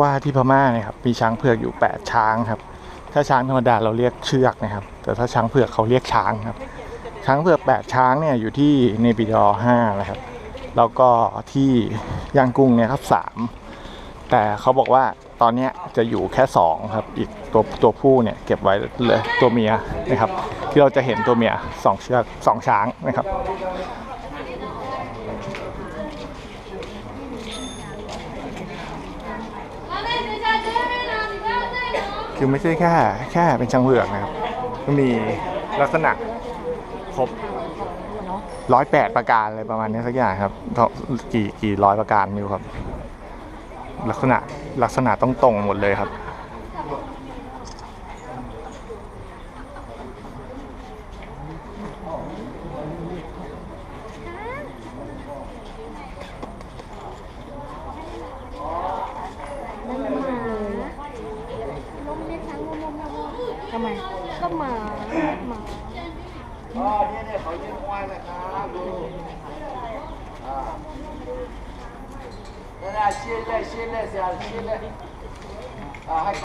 ว่าที่พม่าเนี่ยครับมีช้างเผือกอยู่ 8 ช้างครับ ถ้าช้างธรรมดาเราเรียกเชือกนะครับ แต่ถ้าช้างเผือกเขาเรียกช้างครับ ช้างเผือก 8 ช้างเนี่ยอยู่ที่เนปิดอ5นะครับ แล้วก็ที่ย่างกุ้งเนี่ยครับ 3 แต่เขาบอกว่าตอนนี้จะอยู่แค่ 2 ครับ อีกตัวตัวผู้เนี่ยเก็บไว้เลยตัวเมียนะครับ ที่เราจะเห็นตัวเมียสองเชือกสองช้างนะครับ คือไม่ใช่แค่แค่เป็นช้างเผือกนะครับ ก็มีลักษณะครบร้อยแปดประการอะไรประมาณนี้สักอย่างครับกี่กี่ร้อยประการมิวครับ ลักษณะลักษณะต้องตรงหมดเลยครับ ทำไม ก็หมาหมาอ๋อเนี่ยเนี่ยเขาเลี้ยงควายนะครับดูอ่านั่นน่ะเชี่ยเลยเชี่ยเลยเสียเชี่ยเลยอ่าให้